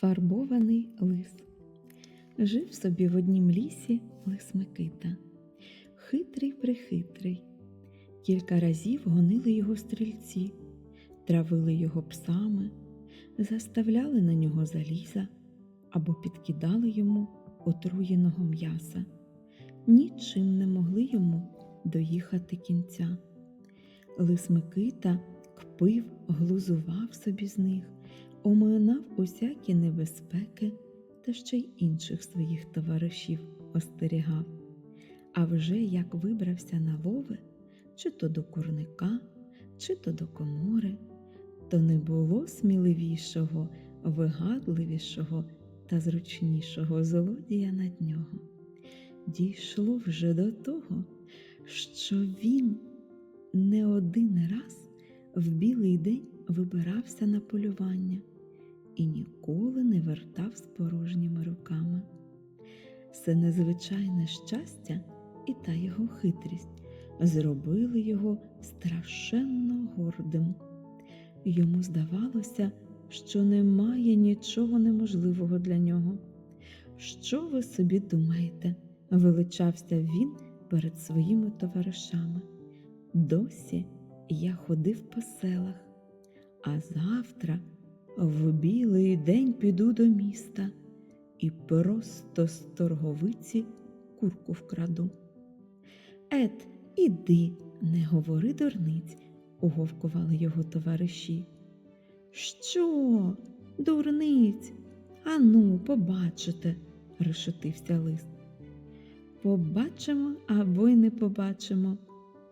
Фарбований лис. Жив собі в однім лісі лис Микита. Хитрий прихитрий. Кілька разів гонили його стрільці, травили його псами, заставляли на нього заліза або підкидали йому отруєного м'яса. Нічим не могли йому доїхати кінця. Лис Микита кпив, глузував собі з них, оминав усякі небезпеки та ще й інших своїх товаришів остерігав. А вже як вибрався на лови, чи то до курника, чи то до комори, то не було сміливішого, вигадливішого та зручнішого злодія над нього. Дійшло вже до того, що він не один раз в білий день вибирався на полювання і ніколи не вертав з порожніми руками. Це незвичайне щастя і та його хитрість зробили його страшенно гордим. Йому здавалося, що немає нічого неможливого для нього. Що ви собі думаєте? величався він перед своїми товаришами. Досі я ходив по селах, а завтра в білий день піду до міста і просто з торговиці курку вкраду. Ет, іди, не говори дурниць, уговкували його товариші. Що, дурниць? Ану, побачите, решетився лист. Побачимо або й не побачимо.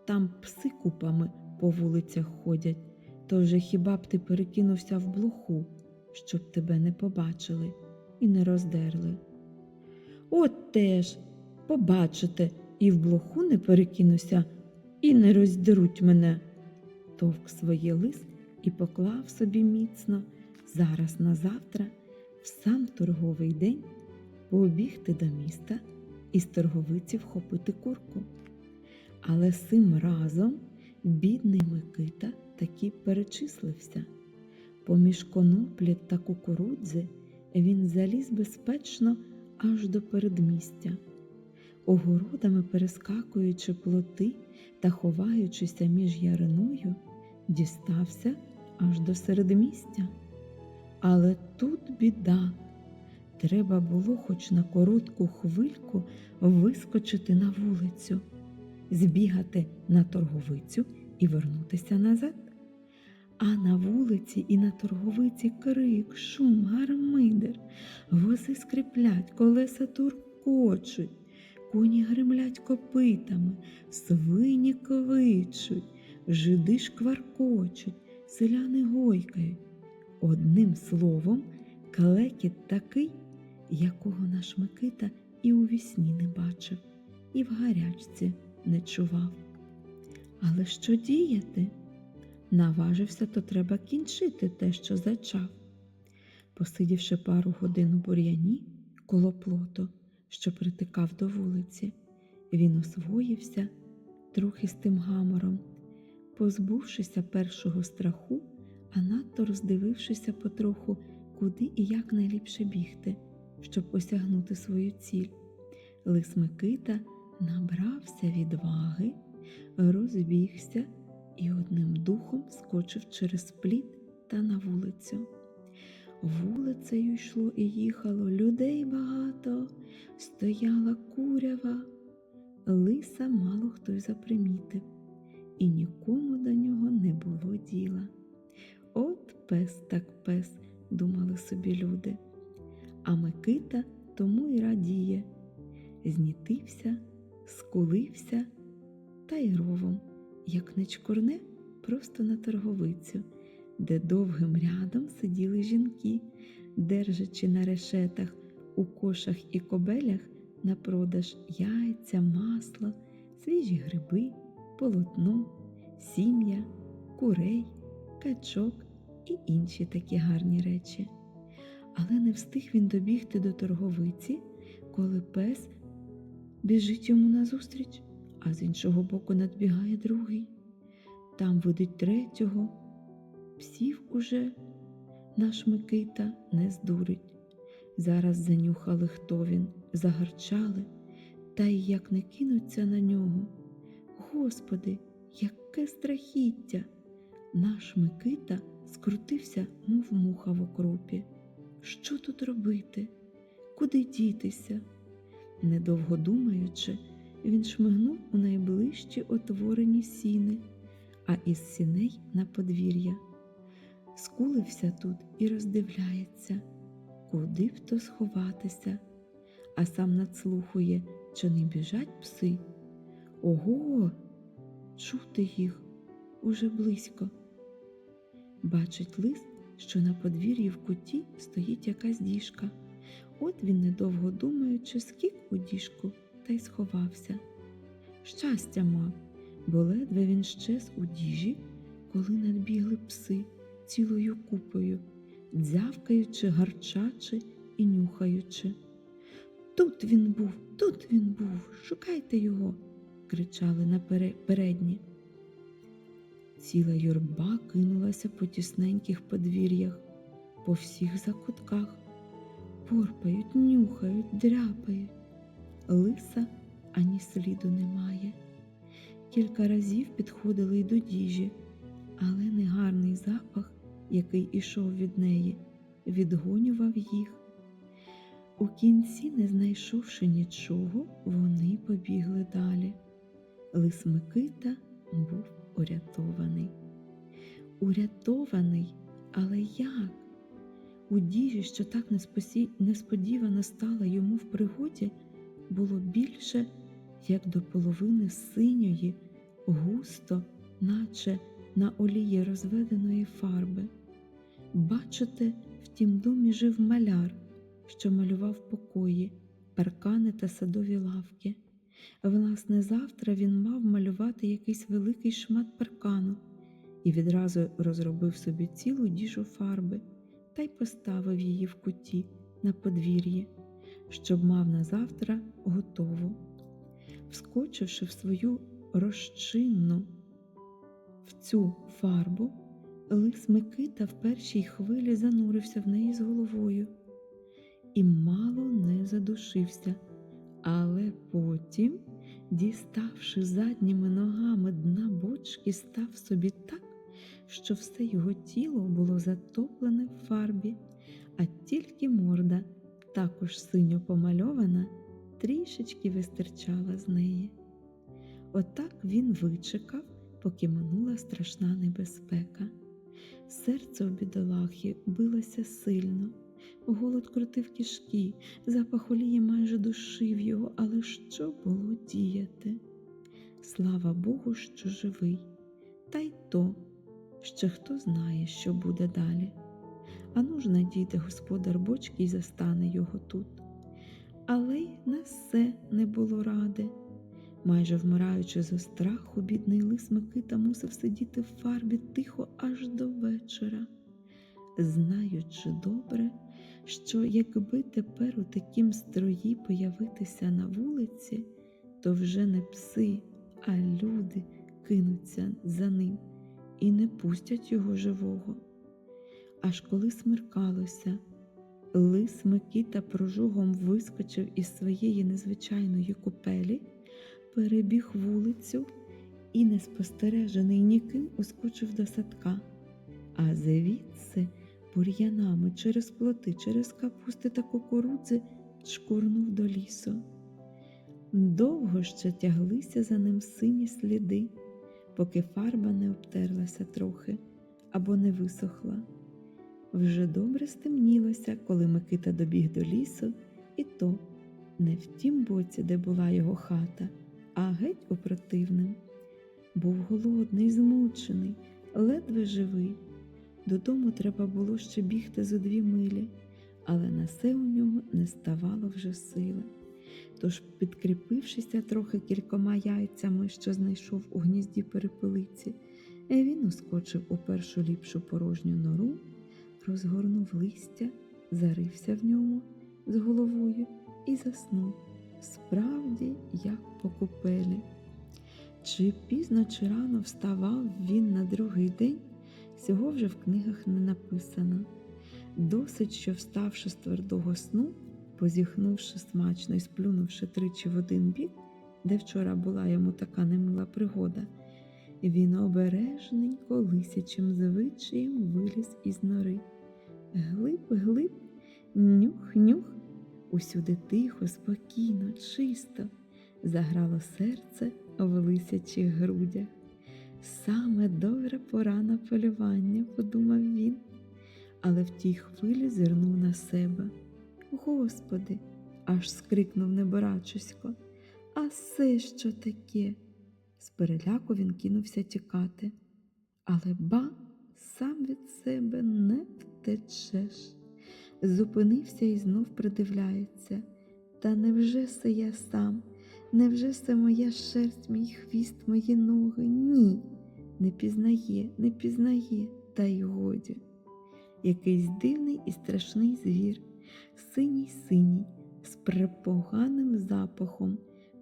Там пси купами по вулицях ходять, то вже хіба б ти перекинувся в блоху, щоб тебе не побачили і не роздерли. От теж, побачите, і в блоху не перекинуся, і не роздеруть мене. Товк своє лис і поклав собі міцно зараз на завтра, в сам торговий день, побігти до міста і з торговиці вхопити курку. Але сим разом бідний Микита таки перечислився. Поміж коноплі та кукурудзи він заліз безпечно аж до передмістя. Огородами перескакуючи плоти та ховаючися між яриною, дістався аж до середмістя. Але тут біда. Треба було хоч на коротку хвильку вискочити на вулицю, збігати на торговицю і вернутися назад. А на вулиці і на торговиці крик, шум, гармидер, вози скриплять, колеса туркочуть, коні гремлять копитами, свині квичуть, жиди шкваркочуть, селяни гойкають. Одним словом, клекіт такий, якого наш Микита і у вісні не бачив, і в гарячці не чував. Але що діяти? Наважився, то треба кінчити те, що зачав. Посидівши пару годин у бур'яні коло плоту, що притикав до вулиці, він освоївся трохи з тим гамором, позбувшися першого страху, а надто роздивившися потроху, куди і як найліпше бігти, щоб осягнути свою ціль. Лис Микита набрався відваги, розбігся і одним духом скочив через плід та на вулицю. Вулицею йшло і їхало людей багато, стояла курява, лиса мало хто й запримітив, і нікому до нього не було діла. От пес так пес, думали собі люди, а Микита тому й радіє, знітився, скулився та й ровом як не чкурне, просто на торговицю, де довгим рядом сиділи жінки, держачи на решетах у кошах і кобелях на продаж яйця, масло, свіжі гриби, полотно, сім'я, курей, качок і інші такі гарні речі. Але не встиг він добігти до торговиці, коли пес біжить йому назустріч а з іншого боку надбігає другий. Там видить третього. Псів уже наш Микита не здурить. Зараз занюхали, хто він, загарчали, та й як не кинуться на нього. Господи, яке страхіття! Наш Микита скрутився, мов муха в окропі. Що тут робити? Куди дітися? Недовго думаючи, він шмигнув у найближчі отворені сіни, а із сіней на подвір'я. Скулився тут і роздивляється, куди б то сховатися, а сам надслухує, чи не біжать пси. Ого, чути їх уже близько. Бачить лис, що на подвір'ї в куті стоїть якась діжка. От він, недовго думаючи, скік у діжку та й сховався. Щастя мав, бо ледве він щез у діжі, коли надбігли пси цілою купою, дзявкаючи, гарчачи і нюхаючи. Тут він був, тут він був, шукайте його, кричали напередні. Ціла юрба кинулася по тісненьких подвір'ях, по всіх закутках, порпають, нюхають, дряпають. Лиса ані сліду немає. Кілька разів підходили й до діжі, але негарний запах, який ішов від неї, відгонював їх. У кінці, не знайшовши нічого, вони побігли далі. Лис Микита був урятований. Урятований, але як? У діжі, що так несподівано стала йому в пригоді, було більше, як до половини синьої, густо, наче на олії розведеної фарби. Бачите, в тім домі жив маляр, що малював покої, паркани та садові лавки. Власне, завтра він мав малювати якийсь великий шмат паркану і відразу розробив собі цілу діжу фарби та й поставив її в куті на подвір'ї, щоб мав на завтра готову. Вскочивши в свою розчинну в цю фарбу, лис Микита в першій хвилі занурився в неї з головою і мало не задушився, але потім, діставши задніми ногами дна бочки, став собі так, що все його тіло було затоплене в фарбі, а тільки морда, також синьо помальована, трішечки вистирчала з неї. Отак він вичекав, поки минула страшна небезпека. Серце у бідолахи билося сильно, голод крутив кишки, запах олії майже душив його, але що було діяти? Слава Богу, що живий, та й то, ще хто знає, що буде далі. Ану ж надійде господар бочки і застане його тут. Але й на все не було ради. Майже вмираючи зо страху, бідний лис Микита мусив сидіти в фарбі тихо аж до вечора, знаючи добре, що якби тепер у такім строї появитися на вулиці, то вже не пси, а люди кинуться за ним і не пустять його живого. Аж коли смеркалося, лис Микита прожугом вискочив із своєї незвичайної купелі перебіг вулицю і, неспостережений ніким, ускочив до садка, а звідси бур'янами через плоти, через капусти та кукурудзи чкурнув до лісу. Довго ще тяглися за ним сині сліди, поки фарба не обтерлася трохи або не висохла. Вже добре стемнілося, коли Микита добіг до лісу, і то не в тім боці, де була його хата а геть у противним. Був голодний, змучений, ледве живий. Додому треба було ще бігти зо дві милі, але на все у нього не ставало вже сили. Тож, підкріпившися трохи кількома яйцями, що знайшов у гнізді перепелиці, він ускочив у першу ліпшу порожню нору, розгорнув листя, зарився в ньому з головою і заснув справді, як по купелі. Чи пізно, чи рано вставав він на другий день, цього вже в книгах не написано. Досить, що вставши з твердого сну, позіхнувши смачно і сплюнувши тричі в один бік, де вчора була йому така немила пригода, він обережненько лисячим звичаєм виліз із нори. Глиб, глиб, нюх, нюх, усюди тихо, спокійно, чисто заграло серце в лисячих грудях. Саме добра пора на полювання, подумав він, але в тій хвилі зирнув на себе. Господи, аж скрикнув неборачусько. А це що таке? З переляку він кинувся тікати. Але ба, сам від себе не втечеш. Зупинився і знов придивляється. Та невже це я сам? Невже це моя шерсть, мій хвіст, мої ноги? Ні, не пізнає, не пізнає, та й годі. Якийсь дивний і страшний звір, синій синій, з препоганим запахом,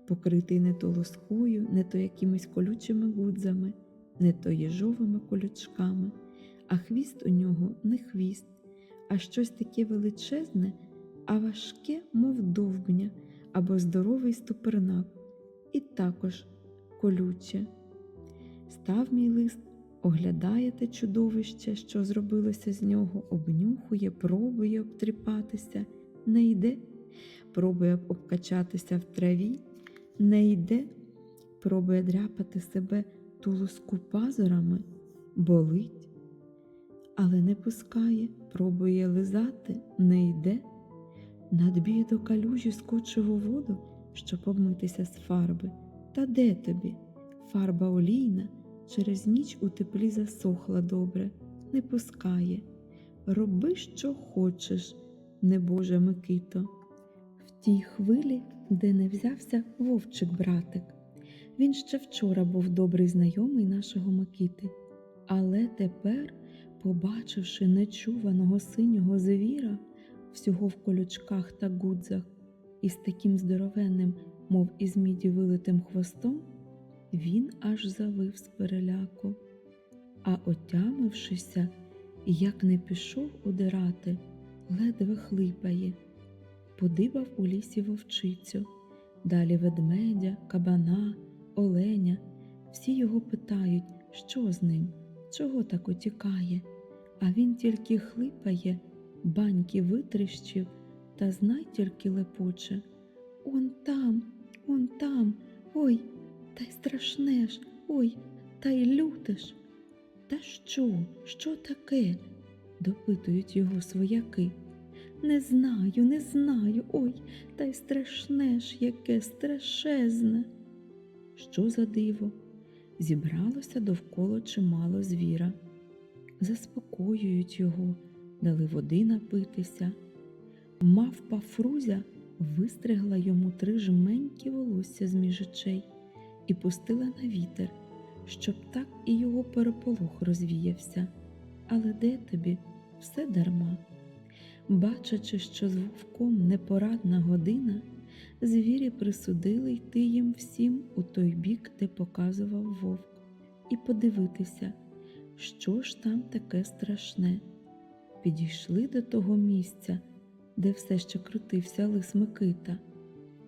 покритий не то лоскою, не то якимись колючими гудзами, не то їжовими колючками, а хвіст у нього не хвіст, а щось таке величезне, а важке, мов довбня або здоровий ступернак, і також колюче. Став мій лист, оглядає те чудовище, що зробилося з нього, обнюхує, пробує обтріпатися, не йде, пробує обкачатися в траві, не йде, пробує дряпати себе тулуску пазурами, болить, але не пускає, пробує лизати, не йде. Надбіє до калюжі скочив у воду, щоб обмитися з фарби. Та де тобі? Фарба олійна через ніч у теплі засохла добре, не пускає. Роби, що хочеш, небоже Микито. В тій хвилі, де не взявся вовчик братик. Він ще вчора був добрий знайомий нашого Микити, але тепер, побачивши нечуваного синього звіра, всього в колючках та гудзах, і з таким здоровенним, мов із міді вилитим хвостом, він аж завив переляку, а отямившися, як не пішов удирати, ледве хлипає, подибав у лісі вовчицю, далі ведмедя, кабана, оленя. Всі його питають, що з ним, чого так утікає, а він тільки хлипає баньки витріщив та знай тільки лепоче. Он там, он там, ой, та й страшне ж, ой, та й люте ж. Та що, що таке? допитують його свояки. Не знаю, не знаю, ой, та й страшне ж, яке страшезне. Що за диво? Зібралося довкола чимало звіра. Заспокоюють його дали води напитися. Мавпа Фрузя вистригла йому три жменькі волосся з між очей і пустила на вітер, щоб так і його переполох розвіявся. Але де тобі все дарма? Бачачи, що з вовком непорадна година, звірі присудили йти їм всім у той бік, де показував вовк, і подивитися, що ж там таке страшне підійшли до того місця, де все ще крутився лис Микита,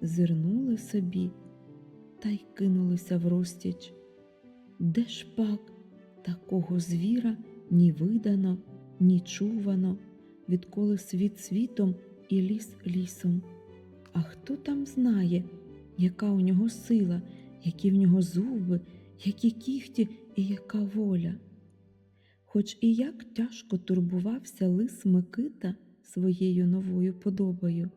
зирнули собі та й кинулися в розтіч. Де ж пак такого звіра ні видано, ні чувано, відколи світ світом і ліс лісом. А хто там знає, яка у нього сила, які в нього зуби, які кіхті і яка воля? Хоч і як тяжко турбувався лис Микита своєю новою подобою,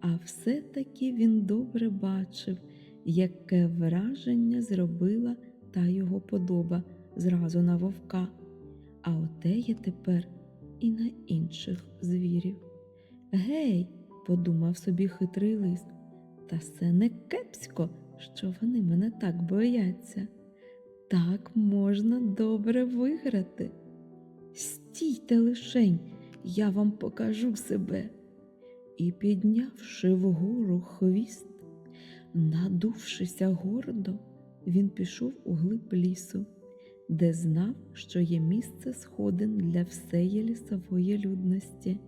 а все-таки він добре бачив, яке враження зробила та його подоба зразу на вовка, а отеє тепер і на інших звірів. Гей, подумав собі хитрий лис, та це не кепсько, що вони мене так бояться. Так можна добре виграти. Стійте лишень, я вам покажу себе. І, піднявши вгору хвіст, надувшися гордо, він пішов у глиб лісу, де знав, що є місце сходин для всеї лісової людності.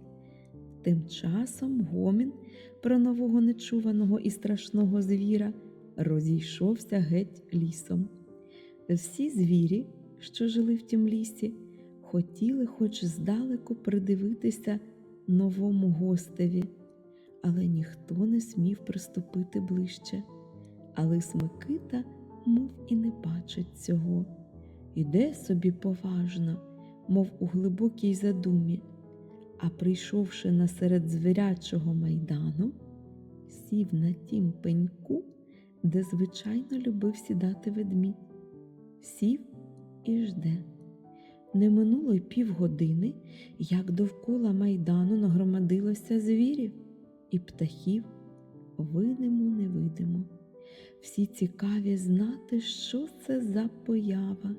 Тим часом гомін про нового нечуваного і страшного звіра розійшовся геть лісом. Всі звірі, що жили в тім лісі, хотіли хоч здалеку придивитися новому гостеві, але ніхто не смів приступити ближче. А лис Микита, мов і не бачить цього. Іде собі поважно, мов у глибокій задумі, а прийшовши насеред звірячого майдану, сів на тім пеньку, де звичайно любив сідати ведмідь. Сів і жде. Не минуло й півгодини, як довкола майдану нагромадилося звірів і птахів, видимо, невидимо. Всі цікаві знати, що це за поява,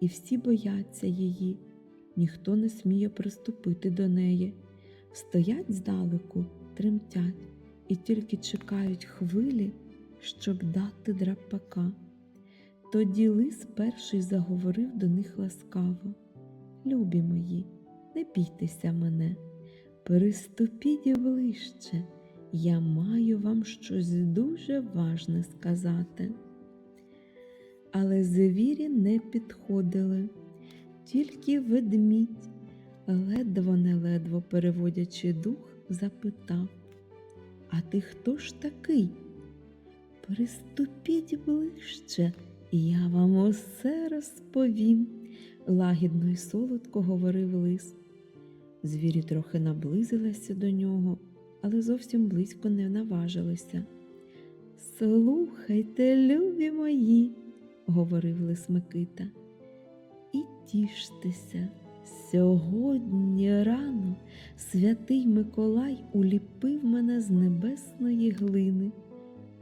і всі бояться її, ніхто не сміє приступити до неї. Стоять здалеку, тремтять і тільки чекають хвилі, щоб дати драпака. Тоді лис перший заговорив до них ласкаво. Любі мої, не бійтеся мене, переступіть ближче, я маю вам щось дуже важне сказати. Але звірі не підходили, тільки ведмідь, ледво неледво переводячи дух, запитав А ти хто ж такий? Приступіть ближче, я вам усе розповім, лагідно й солодко говорив лис. Звірі трохи наблизилися до нього, але зовсім близько не наважилися. Слухайте, любі мої, говорив лис Микита, і тіштеся. Сьогодні рано святий Миколай уліпив мене з небесної глини.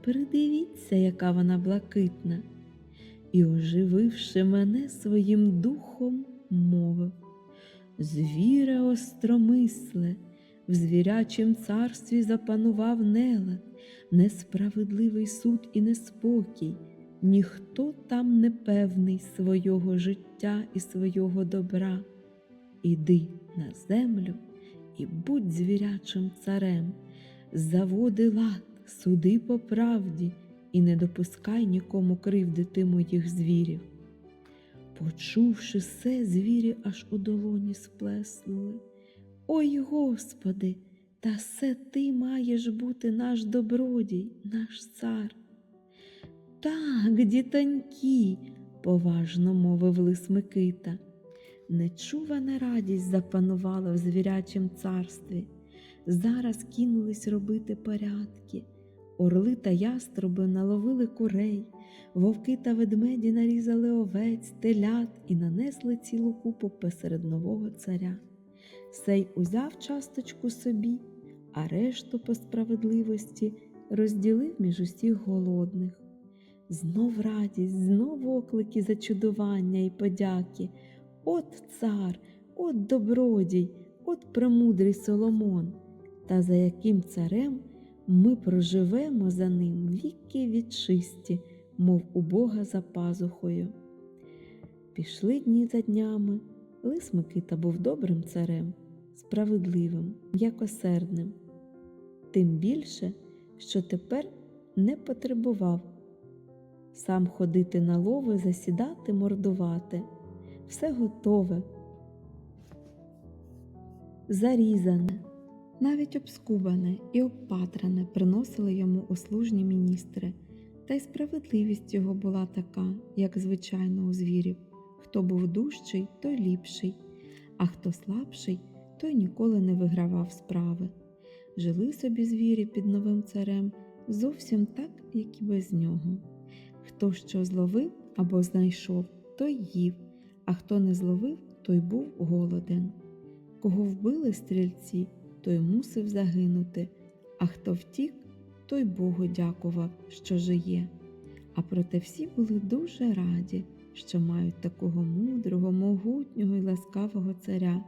Придивіться, яка вона блакитна, і, ожививши мене своїм духом, мовив Звіре остромисле, в звірячім царстві запанував нелад, несправедливий суд і неспокій, ніхто там не певний свого життя і свого добра. Іди на землю і будь звірячим царем, заводи лад, суди по правді, і не допускай нікому кривдити моїх звірів. Почувши все, звірі аж у долоні сплеснули. Ой Господи, та все ти маєш бути наш добродій, наш цар. Так, дітоньки, поважно мовив лис Микита. Нечувана радість запанувала в звірячім царстві. Зараз кинулись робити порядки. Орли та яструби наловили курей, вовки та ведмеді нарізали овець, телят і нанесли цілу купу посеред нового царя. Сей узяв часточку собі, а решту по справедливості розділив між усіх голодних. Знов радість, знов оклики зачудування і подяки. От цар, от добродій, от премудрий Соломон, та за яким царем ми проживемо за ним віки відчисті, мов у Бога за пазухою. Пішли дні за днями, лис Микита був добрим царем, справедливим, м'якосердним, тим більше, що тепер не потребував сам ходити на лови, засідати, мордувати, все готове, зарізане навіть обскубане і обпатране приносили йому услужні міністри, та й справедливість його була така, як звичайно у звірів хто був дужчий, той ліпший, а хто слабший, той ніколи не вигравав справи. Жили собі звірі під новим царем зовсім так, як і без нього. Хто що зловив або знайшов, той їв, а хто не зловив, той був голоден. Кого вбили стрільці, той мусив загинути, а хто втік, той Богу дякував, що жиє. А проте всі були дуже раді, що мають такого мудрого, могутнього і ласкавого царя,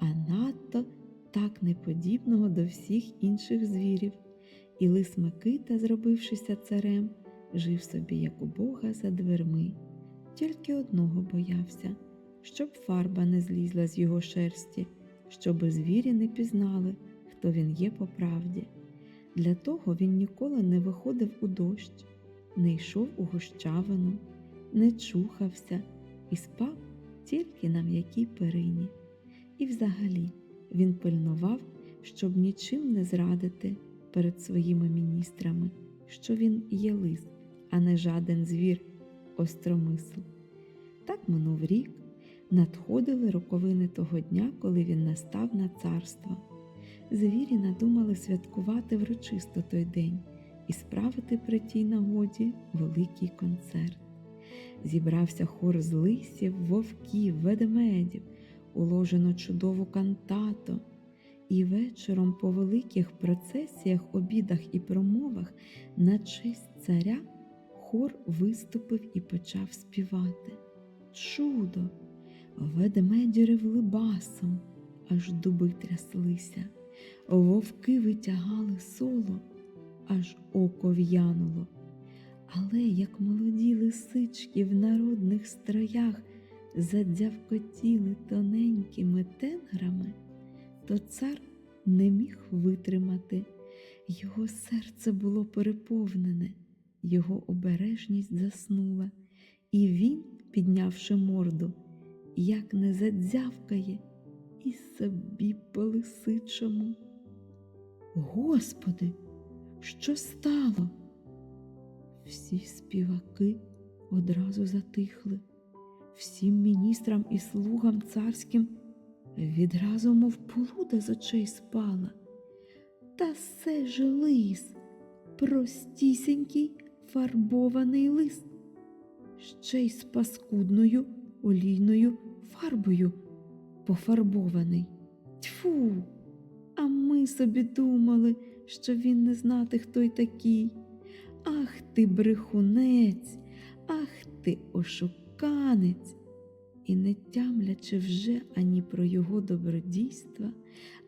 а надто так неподібного до всіх інших звірів. І лис Микита, зробившися царем, жив собі, як у Бога за дверми. Тільки одного боявся, щоб фарба не злізла з його шерсті, щоби звірі не пізнали, хто він є по правді. Для того він ніколи не виходив у дощ, не йшов у гущавину, не чухався і спав тільки на м'якій перині. І взагалі він пильнував, щоб нічим не зрадити перед своїми міністрами, що він є лис, а не жаден звір, остромисл. Так минув рік, надходили роковини того дня, коли він настав на царство. Звірі надумали святкувати врочисто той день і справити при тій нагоді великий концерт. Зібрався хор з лисів, вовків, ведмедів, уложено чудову кантату, і вечором по великих процесіях, обідах і промовах на честь царя хор виступив і почав співати. Чудо! Ведмеді ревли басом, аж дуби тряслися, вовки витягали соло, аж око в'януло. Але як молоді лисички в народних строях задзявкотіли тоненькими тенграми, то цар не міг витримати. Його серце було переповнене, його обережність заснула, і він, піднявши морду, як не задзявкає, і собі по лисичому. Господи, що стало? Всі співаки одразу затихли, всім міністрам і слугам царським відразу, мов полуда з очей спала. Та все ж лис, простісінький фарбований лис, ще й з паскудною олійною фарбою пофарбований. Тьфу! А ми собі думали, що він не знати, хто й такий. Ах ти, брехунець, ах ти ошуканець. І не тямлячи вже ані про його добродійства,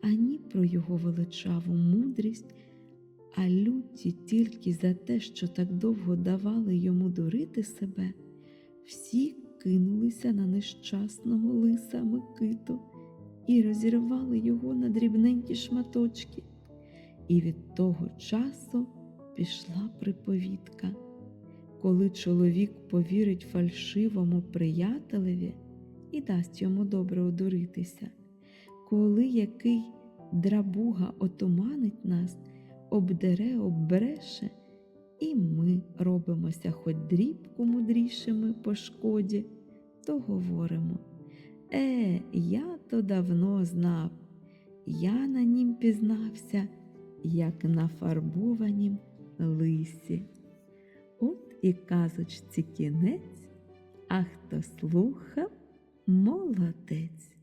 ані про його величаву мудрість, а люті тільки за те, що так довго давали йому дурити себе, всі кинулися на нещасного лиса Микиту і розірвали його на дрібненькі шматочки. І від того часу пішла приповідка. Коли чоловік повірить фальшивому приятелеві і дасть йому добре одуритися, коли який драбуга отуманить нас, обдере, оббреше, і ми робимося хоч дрібку мудрішими по шкоді, то говоримо. Е, я то давно знав, я на нім пізнався, як на фарбованім лисі. От і казочці кінець, а хто слухав, молодець.